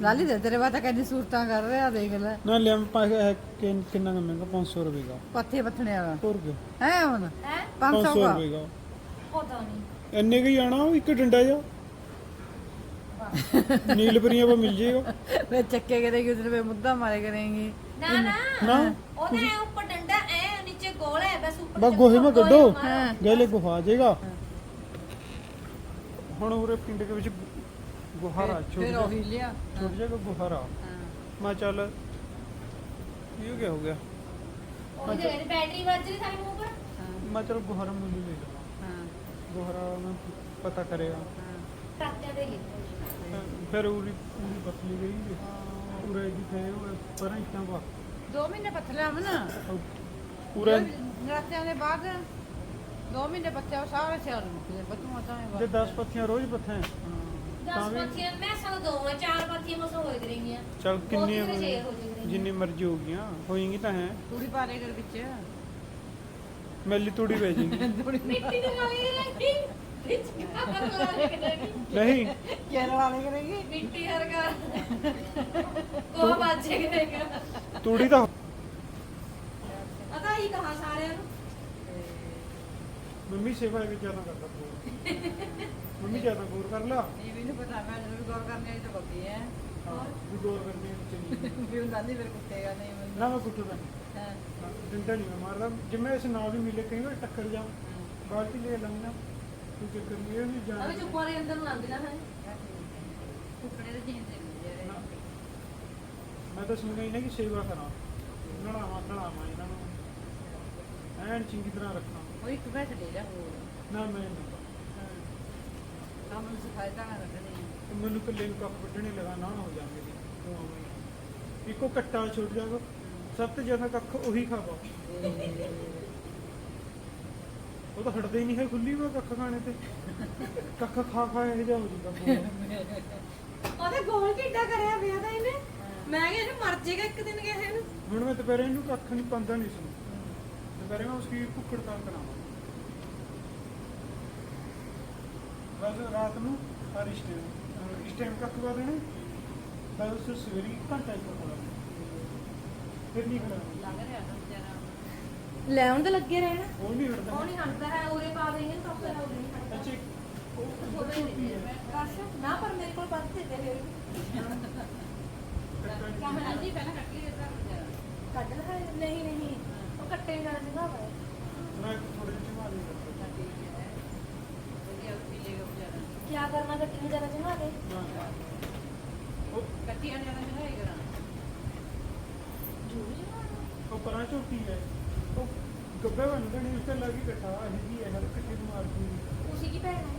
ਲਾਲੀ ਦੇ ਤੇਰੇ ਬਾਤ ਕਹਿੰਦੀ ਸੂਰਤਾਂ ਕਰ ਰਿਹਾ ਦੇਖ ਲੈ। ਨਾ ਮੈਂ ਪਾ ਕਿੰਨਾ ਕੁ ਮਹਿੰਗਾ? 500 ਰੁਪਏ ਦਾ। ਪੱਥੇ ਪੱਥਣੇ ਵਾਲਾ। ਹੋਰ ਕੀ? ਹੈ ਹੁਣ? ਹੈ? 500 500 ਦਾ। ਰੁਪਏ ਦਾ। ਪਤਾ ਨਹੀਂ। ਇੰਨੇ ਕੁ ਆਣਾ ਉਹ ਇੱਕ ਡੰਡਾ ਜਾ ਨੀਲ ਪਰੀਆਂ ਪਾ ਮਿਲ ਜਾਏਗਾ ਵੇ ਚੱਕੇ ਕਰੇਗੀ ਉਧਰ ਵੇ ਮੁੱਦਾ ਮਾਰੇ ਕਰੇਗੀ ਨਾ। ਨਾ ਨਾ ਉਹਦਾ ਐ ਉੱਪਰ ਡੰਡਾ ਐ ਨੀਚੇ ਗੋਲ ਹੈ ਬਸ ਉੱਪਰ ਬਸ ਗੋਹੇ ਮੈਂ ਕੱਢੋ। ਹਾਂ। ਗੈਲੇ ਗੁਹਾ ਆ ਜਾਏਗਾ ਹੁਣ ਉਰੇ ਪਿੰਡ ਦੇ ਵਿੱਚ ਗੁਹਾਰਾ ਛੋਟਾ ਫਿਰ ਜਿਹਾ ਉਹੀ ਲਿਆ। ਛੋਟਾ ਜਿਹਾ ਗੁਹਾਰਾ। ਹਾਂ। ਮੈਂ ਚੱਲ ਇਹ ਕੀ ਹੋ ਗਿਆ। ਉਹ ਜਿਹੜੇ ਬੈਟਰੀ ਵੱਜ ਰਹੀ ਸਾਡੀ ਮੂੰਹ ਪਰ। ਹਾਂ। ਮੈਂ ਚੱਲ ਗੁਹਾਰਾ ਮੁੱਲ ਲੈ ਲਵਾਂ। ਹਾਂ। ਗੁਹਾਰਾ ਮੈਂ ਪਤਾ ਕਰੇਗਾ। ਟਾਟਿਆਂ ਦੇ ਗਏ ਫਿਰ ਉਰੀ ਪੂਰੀ ਪਤਲੀ ਗਈ ਉਰੇ ਦੀ ਥੇ ਪਰਾਂ ਇਤਾਂ ਵਾ। ਦੋ ਮਹੀਨੇ ਪੱਥਲੇ ਮਨ ਪੂਰਾ ਨਰਾਤਿਆਂ ਦੇ ਬਾਅਦ ਦੋ ਮਹੀਨੇ ਬੱਚਾ ਸਾਰੇ ਸਿਆਲ ਮੁੱਕਦੇ ਬੱਚੂ ਤਾਂ ਜੇ 10 ਪੱਥੀਆਂ ਰੋਜ਼ ਪੱਥਾਂ 10 ਪੱਥੀਆਂ ਮੈਂ ਸਾਨੂੰ ਦੋ ਆ ਚਾਰ ਪੱਥੀਆਂ ਮਸਾ ਹੋਏ ਕਰੇਂਗੀਆਂ ਚੱਲ ਕਿੰਨੀਆਂ ਬਹੁਤ ਹੀ ਜਾਣਗੀਆਂ। ਜਿੰਨੀ ਮਰਜ਼ੀ ਹੋ ਗਈਆਂ। ਹੋਏਗੀ ਤਾਂ ਹੈ। ਤੂੜੀ ਪਾ ਕਰ ਵਿੱਚ। ਮੈਲੀ ਤੂੜੀ ਪੈ ਜਾਏਗੀ ਮਿੱਟੀ ਦੇ ਨਾਲ ਹੀ ਲੱਗੀ ਨਹੀਂ। ਕੇਰ ਵਾਲੇ ਕਰੇਗੀ ਮਿੱਟੀ ਹਰ ਘਰ ਕੋਹ ਬਾਜੇ ਕਰੇਗਾ ਤੂੜੀ ਤਾਂ ਅਦਾ ਹੀ ਕਹਾ ਸਾਰਿਆਂ ਨੂੰ। ਮੰਮੀ ਸੇਵਾ ਵਿੱਚ ਜ਼ਿਆਦਾ ਕਰਦਾ ਪੂਰ ਮੰਮੀ ਜ਼ਿਆਦਾ ਗੌਰ ਕਰ ਲਾ। ਨਹੀਂ ਪਤਾ ਮੈਂ ਜਦੋਂ ਵੀ ਗੌਰ ਕਰਨੇ ਆਈ ਤਾਂ ਬੱਗੀ ਹੈ ਵੀ ਗੌਰ ਕਰਨੀ ਚਲੀ ਵੀ ਹੁੰਦਾ ਨਹੀਂ ਫਿਰ ਕੁੱਤੇਗਾ ਨਹੀਂ ਮੈਨੂੰ। ਨਾ ਮੈਂ ਕੁੱਟਦਾ ਹਾਂ। ਡੰਡਾ ਨਹੀਂ ਮਾਰਦਾ। ਜਿਵੇਂ ਇਸ ਨਾਲ ਵੀ ਮਿਲੇ ਕਈ ਵਾਰ ਟੱਕਰ ਜਾ ਬਾਲਟੀ ਲੈ ਲੈਣਾ ਤੂੰ ਚੱਕਰ ਨਹੀਂ ਇਹ ਵੀ ਅਬੇ ਜਾਣ ਚੁੱਪ ਵਾਲੇ ਅੰਦਰ ਨੂੰ ਆਂਦੀ ਨਾ ਹੈ ਕੁੱਕੜੇ ਦੇ ਜੀਨ ਦੇ ਜਿਹੜੇ ਨਾ। ਮੈਂ ਤਾਂ ਸੁਣਿਆ ਹੀ ਨਾ ਕਿ ਸੇਵਾ ਕਰਾਂ। ਨੜਾਵਾਂ ਨੜਾਵਾਂ ਇਹਨਾਂ ਨੂੰ। ਐਨ ਚੰਗੀ ਤਰ੍ਹਾਂ ਰੱਖਾਂ। ਉਹ ਇੱਕ ਬੈਠ ਲੈ ਜਾ ਹੋਰ। ਨਾ ਮੈਂ ਨਹੀਂ ਕੰਮ ਨੂੰ ਸਿਖਾਇਆ ਤਾਂ ਨਾ ਰੱਖਣੀ ਤੇ ਮੈਨੂੰ ਕੱਲੇ ਨੂੰ ਕੱਪ ਵੱਢਣੇ ਲਗਾ ਨਾ ਹੋ ਜਾਣਗੇ ਜੀ। ਉਹ ਆਵੇਂ। ਹੀ। ਇੱਕੋ ਕੱਟਾ ਛੁੱਟ ਜਾਗਾ ਸਭ ਤੋਂ ਜ਼ਿਆਦਾ ਕੱਖ ਉਹੀ ਖਾਵਾ। ਉਹ ਤਾਂ ਹਟਦਾ ਹੀ ਨਹੀਂ ਹੈ ਖੁੱਲੀ ਵਾ ਕੱਖ ਖਾਣੇ ਤੇ। ਕੱਖ ਖਾ ਖਾ ਇਹ ਜਾ ਹੋ ਜਾਂਦਾ ਉਹਦੇ ਗੋਲ ਕਿੱਡਾ ਕਰਿਆ ਪਿਆ ਤਾਂ ਇਹਨੇ। ਮੈਂ ਕਿਹਾ ਇਹਨੂੰ ਮਰ ਜਾਏਗਾ ਇੱਕ ਦਿਨ ਕਿਸੇ ਨੂੰ ਹੁਣ ਮੈਂ ਦੁਪਹਿਰੇ ਇਹਨੂੰ ਕੱਖ ਨਹੀਂ ਪੰਦਾ ਨਹੀਂ ਸੁਣ ਦੁਪਹਿਰੇ ਮੈਂ ਉਸकी ਭੁੱਖੜ ਤਾਂ ਕਰਾਵਾਂ। ਬਸ ਰਾਤ ਨੂੰ ਹਰ ਇਸ ਟਾਈਮ ਇਸ ਟਾਈਮ ਕੱਖ ਪਾ ਦੇਣੇ। ਬਸ ਉਸ ਸਵੇਰੀ ਘੰਟਾ ਇੱਕ ਫਿਰ ਨਹੀਂ ਖੜਾ ਲੱਗ ਰਿਹਾ ਨਾ ਵਿਚਾਰਾ। ਲੈ ਹੁਣ ਤਾਂ ਲੱਗੇ ਰਹਿਣਾ। ਉਹ ਨਹੀਂ ਹਟਦਾ। ਉਹ ਨਹੀਂ ਹਟਦਾ ਹੈ ਉਰੇ ਪਾ ਦੇਂਗੇ ਤਾਂ ਫਿਰ ਉਰੇ ਨਹੀਂ ਹਟਦਾ ਅੱਛਾ ਉਹ ਨਹੀਂ ਦੇ ਕਾਸ਼ ਨਾ ਪਰ ਮੇਰੇ ਕੋਲ ਪੱਤ ਦੇ ਦੇ ਕੰਮ ਨਹੀਂ ਪਹਿਲਾਂ ਕੱਟ ਲਈ ਇਹਦਾ ਵਿਚਾਰਾ ਕੱਢ ਲੈ ਨਹੀਂ ਨਹੀਂ। ਉਹ ਕੱਟੇ ਨਾਲ ਜਗਾ ਵਾ। ਨਾ ਥੋੜੇ ਜਿਹੇ ਤਾਂ ਹੈ ਵਿਚਾਰਾ ਕੀ ਕਰਨਾ ਕੱਟੇ ਨੂੰ ਜਰਾ ਜਮਾ ਦੇ? ਉਹ ਕੱਟੀ ਆਣੇ ਵਾਲਾ ਨਹੀਂ ਹੋਏਗਾ ਜੂ ਜਮਾ ਉਹ ਪਰਾਂ ਝੋਟੀ ਹੈ। ਉਹ ਗੱਬੇ ਬਣ ਗਣੀ ਉਸ ਤੇ ਲੱਗੀ ਕਟਾ ਇਹ ਜੀ ਇਹਨਾਂ ਨੂੰ ਕਿੱਥੇ ਮਾਰ ਦੀ उसी की भैन है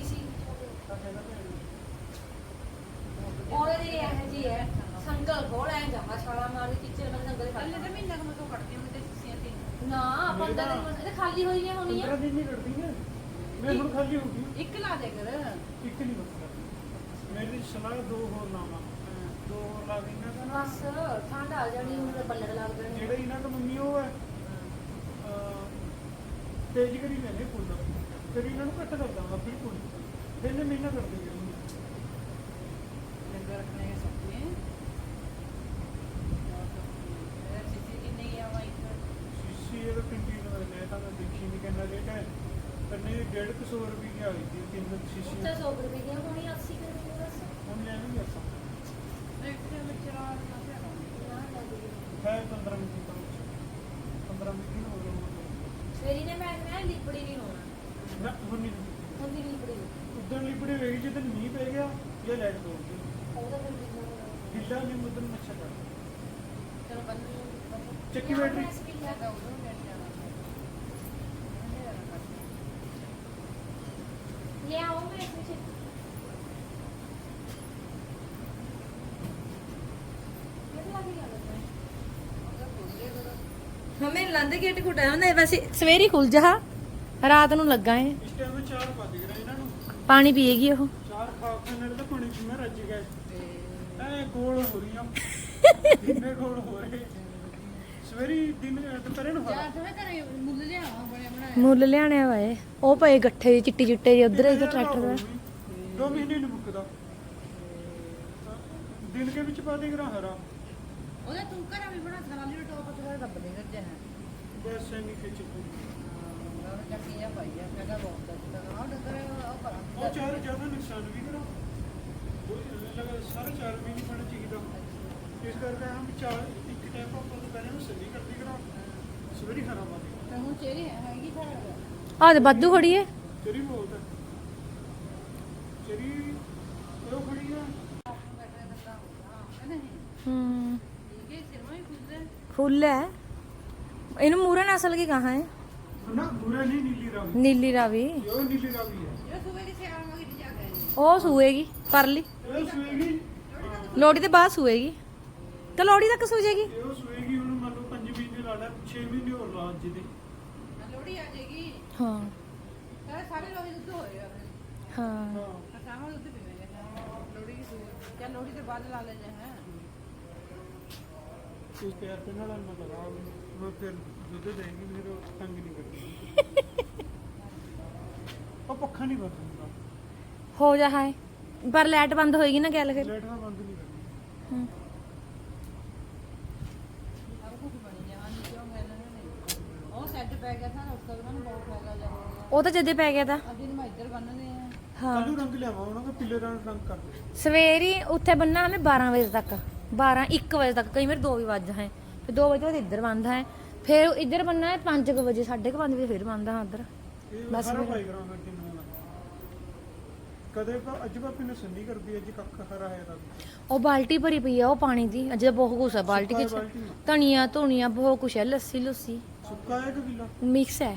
इसी ਤਾਂ ਕਹਿੰਦਾ ਭੈਣ और ये है जी है संकल बोल है जमा छाला मार के किचन में संकल खा ਪਹਿਲੇ ਤਾਂ ਮਹੀਨਾ ਕੁ ਮਤੋਂ ਕੱਟਦੀ ਹੁੰਦੀ ਤੇ ਤੁਸੀਂ ਤੇ ना अपन का दिन खाली हो रही है होनी ਹੈ 15 ਦਿਨ ਨਹੀਂ ਕੱਢਦੀ ਨਾ ਮੈਂ ਹੁਣ ਖਾਲੀ ਹੋ ਗਈ। ਇੱਕ ਲਾ ਦੇ ਕਰ ਇੱਕ ਨਹੀਂ ਮਸਲਾ ਮੇਰੀ ਸਲਾਹ ਦੋ ਹੋਰ ਲਾਵਾਂ। ਦੋ ਹੋਰ ਲਾ ਦੇਣਾ ਤਾਂ ਨਾ। बस ठंड आ जानी हूं बल्लड़ लग ਜਿਹੜੇ जाने ਇਹਨਾਂ ਦਾ ਮੰਮੀ ਉਹ ਹੈ। ਤੇਜ਼ ਕਰੀ ਲੈਣੇ ਫੁੱਲ ਫਿਰ ਇਹਨਾਂ ਨੂੰ ਘੱਟ ਕਰ ਦਾਂਗਾ ਬਿਲਕੁਲ ਫਿਰ ਨੇ ਮਹੀਨਾ ਕਰ ਦੇਗੇ ਲੰਗਰ ਰੱਖਣੇ ਹੈ ਸਬਜ਼ੀ ਇਹ ਸਿੱਸੀ ਕਿੰਨੀ ਆ ਵਾ ਇੱਕ ਸ਼ੀਸ਼ੀ ਇਹ ਤਾਂ ਪਿੰਡੀ ਨੂੰ ਮੈਂ ਤਾਂ ਮੈਂ ਦੇਖੀ ਨਹੀਂ ਕਿੰਨਾ ਰੇਟ ਹੈ ਪਰ ਨਹੀਂ 150 ਰੁਪਏ ਦੀ ਆ ਗਈ ਸੀ ਤਿੰਨ ਸ਼ੀਸ਼ੀ उत्तर सौ रुपए की होनी ਨੇ ਲਿਬੜੀ ਨਹੀਂ ਹੋਣਾ। ਨਾ ਹੁਣ ਨਹੀਂ। ਹੁਣ ਵੀ ਲਿਬੜੀ ਹੋਈ। ਉਦੋਂ ਲਿਬੜੀ ਹੋਈ ਜਦੋਂ ਮੀਂਹ ਪੈ ਗਿਆ ਜਾਂ ਲਾਈਟ ਤੋੜ ਗਈ। ਉਹਦਾ ਫਿਰ ਗਿੱਲਾ ਹੋ ਗਿਆ। ਗਿੱਲਾ ਨਹੀਂ ਉਦੋਂ ਮੱਛਰ ਕੱਟ ਚਲੋ ਬੰਦ ਹੋ ਗਿਆ। ਚੱਕੀ ਜਾਂ ਬੈਟਰੀ। ਆਪਣਾ ਸਪੀਡ ਲੱਗਾ ਉਦੋਂ ਡੈਡ ਜਾਣਾ। ਲੈ ਆਓ ਮੈਂ ਕੁਝ हमें लंदे गेट खुटाया ना वैसे सवेरे खुल जा ਰਾਤ ਨੂੰ ਲੱਗਾ ਏ। ਇਸ ਟਾਈਮ ਚਾਰ ਵੱਜ ਗਏ ਇਹਨਾਂ ਨੂੰ। ਪਾਣੀ ਪੀਏਗੀ ਉਹ? ਚਾਰ ਖਾ ਕੇ ਨਾਲ ਤਾਂ ਪਾਣੀ ਚ ਮੈਂ ਰੱਜ ਗਏ ਐ ਗੋਲ ਹੋ ਰਹੀਆਂ ਕਿੰਨੇ ਗੋਲ ਹੋ ਰਹੇ ਸਵੇਰੀ ਦਿਨ ਦੁਪਹਿਰੇ ਨੂੰ ਖਾ ਮੁੱਲ ਲਿਆਣੇ ਵਾਏ ਉਹ ਪਏ ਗੱਠੇ ਜਿਹੇ ਚਿੱਟੀ ਚਿੱਟੇ ਜਿਹੇ ਉਧਰ ਇਧਰ ਟਰੈਕਟਰ ਦਾ। ਦੋ ਮਹੀਨੇ ਨਹੀਂ ਮੁੱਕਦਾ। ਦਿਨ ਕੇ ਵਿੱਚ ਪਾ ਦੇ ਗਰਾ ਹਰਾ। ਉਹਦਾ ਤੂੰ ਘਰਾਂ ਵੀ ਬਣਾ ਸਕਦਾ ਲਈ ਟੋਪ ਤੋਂ ਰੱਬ ਦੇ ਗੱਜੇ ਹੈ ਬਸ ਐਨੀ ਖਿੱਚ। ਉਹ ਚਾਰ ਜ਼ਿਆਦਾ ਨੁਕਸਾਨ ਵੀ ਕਰਾ। ਉਹ ਲਗਾ ਸਾਰੇ ਚਾਰ ਵੀ ਨਹੀਂ ਪਾਣਾ ਚਾਹੀਦਾ ਇਸ ਕਰਕੇ ਹਮ ਚਾਰ ਇੱਕ ਟਾਈਮ ਆਪਾਂ ਦੁਪਹਿਰੇ ਨੂੰ ਸੱਜੀ ਕਰਦੀ ਕਰਾ। ਸਵੇਰੀ ਖਾਣਾ ਪਾਦੀ ਤੇ ਹੁਣ ਚੇਰੀ ਹੈਗੀ ਖੜਾ ਤੇ ਏ ਚਰੀ ਬੋਲਦਾ ਚਰੀ ਉਹ ਖੜੀ ਆ ਹੂੰ। ਹੈ ਹੀ ਹੈ। ਇਹਨੂੰ ਮੂਰੇ ਨਸਲ ਕੀ ਕਹਾ ਹੈ? ਨਾ ਬੁਰਾ ਨਹੀਂ ਨੀਲੀ ਰਾਵੀ। ਉਹ ਸੂਏਗੀ ਪਰਲੀ ਸਵੇਗੀ ਲੋੜੀ ਦੇ ਬਾਅਦ ਸੂਏਗੀ। ਤੇ ਲੋੜੀ ਤੱਕ ਸੂ ਜਾਏਗੀ। ਇਹ ਸਵੇਗੀ ਹੁਣ ਮੰਨ ਲਓ 5 ਮਹੀਨੇ ਲਾ ਲੈ 6 ਮਹੀਨੇ ਹੋਰ ਲਾ ਅੱਜ ਦੇ। ਲੋੜੀ ਆ ਜਾਏਗੀ ਹਾਂ। ਸਾਰੇ ਸਾਰੇ ਲੋਹੀ ਦੁੱਧ ਹੋਏ ਆ ਹਾਂ। ਹਾਂ। ਸਾਹਾਂ ਦੁੱਧ ਪੀਵੇਂਗੇ ਲੋੜੀ ਦੀ ਸੂਈ ਕਿਆ ਲੋੜੀ ਦੇ ਬਾਅਦ ਲਾ ਲੈਣੇ ਹੈ। ਤੂੰ ਪਿਆਰ ਤੇ ਨਾਲ ਮੈਂ ਲਗਾ ਮੈਂ ਫਿਰ ਦੁੱਧ ਦੇਗੀ ਮੇਰੇ ਤੰਗ ਨਹੀਂ ਕਰਦੀ ਉਹ ਪੱਖਾ ਨਹੀਂ ਬਦਲਦਾ ਹੋ ਜਾ ਹਾਏ। ਪਰ ਲਾਈਟ ਬੰਦ ਹੋਏਗੀ ਨਾ ਗੱਲ ਫਿਰ। ਲਾਈਟ ਨਾਲ ਬੰਦ ਨਹੀਂ ਕਰਦੀ ਉਹ ਸੈੱਟ ਪੈ ਗਿਆ ਉਸ ਤੋਂ ਉਹਨਾਂ ਨੂੰ ਬਹੁਤ ਫਾਇਦਾ ਜਾ ਉਹ ਤਾਂ ਜਦੇ ਪੈ ਗਿਆ ਤਾਂ। ਅੱਜ ਨੂੰ ਮੈਂ ਇੱਧਰ ਬੰਨਦੇ ਆ। ਹਾਂ। ਕੱਲੂ ਰੰਗ ਲਿਆਵਾਂ ਉਹਨਾਂ ਦਾ ਪੀਲੇ ਰੰਗ ਰੰਗ ਕਰ ਦੇ ਸਵੇਰੀ ਉੱਥੇ ਬੰਨਾ ਹਮੇ 12 ਵਜੇ ਤੱਕ। 12 1 ਵਜੇ ਤੱਕ ਕਈ ਵਾਰ 2 ਵੀ ਵੱਜ ਹੈ ਫਿਰ 2 ਵਜੇ ਤੋਂ ਬਾਅਦ ਇੱਧਰ ਬੰਦ ਹੈ। ਫਿਰ ਇੱਧਰ ਬੰਨਾ ਹੈ 5 ਵਜੇ 5:30 ਵਜੇ ਫਿਰ ਬੰਦ ਹੈ ਉੱਧਰ। ਬਸ ਫਿਰ- ਫਿਰ ਕਿੰਨਾ ਕਦੇ ਪਾ ਅੱਜ ਭਾਪੀ ਨੇ ਸੰਨੀ ਕਰਦੀ ਅੱਜ ਕੱਖ ਹਰਾ ਹੈ ਤਾਂ ਉਹ ਬਾਲਟੀ ਭਰੀ ਪਈ ਆ ਉਹ ਪਾਣੀ ਦੀ ਅਜੇ ਬਹੁਤ ਕੁਛ ਆ ਬਾਲਟੀ ਸੁੱਕਾ ਵਿੱਚ ਹੈ ਬਾਲਟੀ? ਧਨੀਆ ਧੁਨੀਆ ਬਹੁਤ ਕੁਛ ਹੈ ਲੱਸੀ ਲੁੱਸੀ। ਸੁੱਕਾ ਹੈ ਕਿ ਗਿੱਲਾ? ਮਿਕਸ ਹੈ।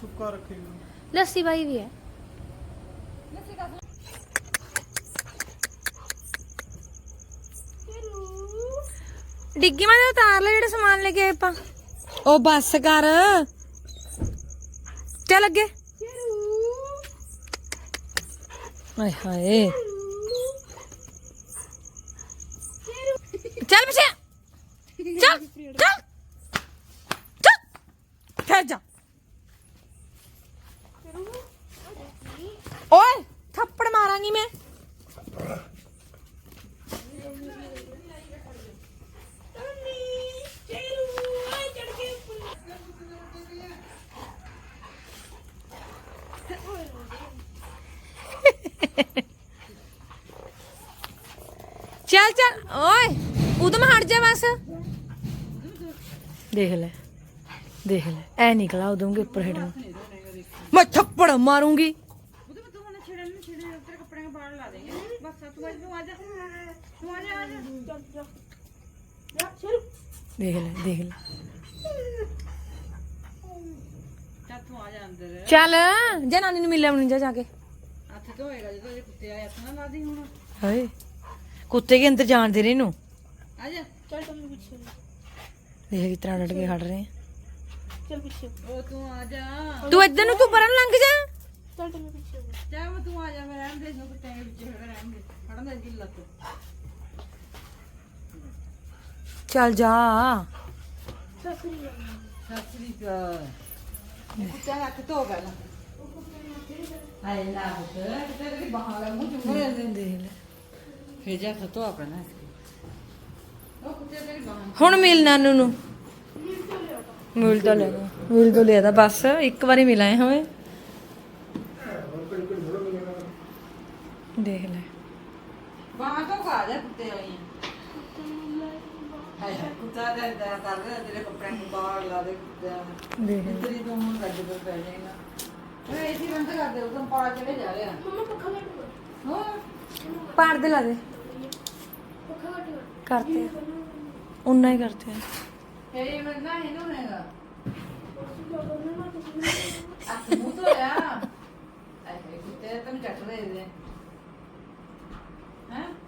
ਸੁੱਕਾ ਰੱਖੇਗਾ ਲੱਸੀ ਬਾਈ ਵੀ ਹੈ। ਡਿੱਗੀ ਮੈਂ ਉਤਾਰ ਲੈ ਜਿਹੜੇ ਸਮਾਨ ਲੈ ਕੇ ਆਏ ਆਪਾਂ। ਉਹ ਬੱਸ ਕਰ। ਚੱਲ ਅੱਗੇ। ਆਏ ਹਾਏ। ਚੱਲ ਪਿੱਛੇ। ਚੱਲ ਚੱਲ। ਚੱਲ। ਠਹਿਰ ਜਾ। ਓਏ ਥੱਪੜ ਮਾਰਾਂਗੀ ਮੈਂ। ਚੱਲ ਚੱਲ ਓਏ ਉਦਮ ਹਟ ਜਾ ਬਸ ਦੇਖ ਲੈ ਦੇਖ ਲੈ ਐ ਨਿਕਲਾ ਉਦਮ ਕੇ ਉੱਪਰ ਹੇਠਾਂ ਮੈਂ ਥੱਪੜ ਮਾਰੂੰਗੀ ਉਹਦੇ ਮੈਂ ਤੂੰ ਹੁਣ ਛੇੜਨ ਨੂੰ ਛੇੜੇ ਤੇਰੇ ਕੱਪੜੇ ਨੂੰ ਬਾਹਰ ਲਾ ਦੇਂਗੇ ਬਸ ਤੂੰ ਅੱਜ ਤੂੰ ਆ ਜਾ ਤੂੰ ਆ ਜਾ ਆ ਜਾ ਦੇਖ ਲੈ। ਦੇਖ ਲੈ। ਚੱਲ ਤੂੰ ਆ ਜਾ। ਅੰਦਰ ਚੱਲ ਜਾ ਨਾਨੀ ਨੂੰ ਮਿਲਿਆ ਬਣੀ ਜਾ ਜਾ ਕੇ ਹੱਥ ਧੋਏਗਾ ਜਦੋਂ ਇਹ ਕੁੱਤੇ ਆਏ ਹੱਥ ਨਾ ਲਾ ਦੀ ਹੁਣ ਹਾਏ ਕੁੱਤੇ ਕੇ ਅੰਦਰ ਜਾਣ ਦੇ। ਰਹੇ ਨੂੰ ਆ ਜਾ। ਦੇਖ ਕਿਸ ਤਰ੍ਹਾਂ ਡਟ ਕੇ ਖੜ ਰਹੇ ਆ। ਉਹ ਤੂੰ ਆ ਜਾ ਤੂੰ ਇੱਧਰ ਨੂੰ ਤੂੰ ਪਰਾਂ ਨੂੰ ਲੰਘ ਜਾ ਚਾਹ ਮੈਂ ਤੂੰ ਆ ਜਾ ਮੈਂ ਰਹਿਣ ਕੁੱਤੇ ਹੁਣ ਮਿਲ ਨਾਨੂ ਨੂੰ। ਮਿਲ ਤਾਂ ਲੈ। ਮਿਲ ਤਾਂ ਲਿਆ ਤਾਂ ਬਸ ਇੱਕ ਵਾਰੀ ਮਿਲਾਏ ਹੋਏ ਦੇਖ ਲੈ। ਬਾਹਾਂ ਤੋਂ ਖਾ ਜਾ ਕੁੱਤੇ ਵਾਲੀਆਂ। ਹਾਏ ਕੁੱਤਾ ਦਾ ਦਾ ਕਰ ਰਿਹਾ ਤੇਰੇ ਕੱਪੜਿਆਂ ਨੂੰ ਬਾਹਰ ਲਾ ਦੇ ਕੁੱਤਿਆਂ ਨੂੰ। ਦੇਖ। ਤੇਰੀ ਤੋਂ ਹੁਣ ਗੱਡ ਪਰ ਪੈ ਜਾਏਗਾ ਓਏ ਏਸੀ ਬੰਦ ਕਰ ਦੇ ਉਦੋਂ ਪਾਲਾ ਚਲੇ ਜਾ ਰਿਹਾ ਹੋਰ? ਪਾੜ ਦੇ ਲਾ ਦੇ। करते हैं उतना ही करते हैं ਹੈ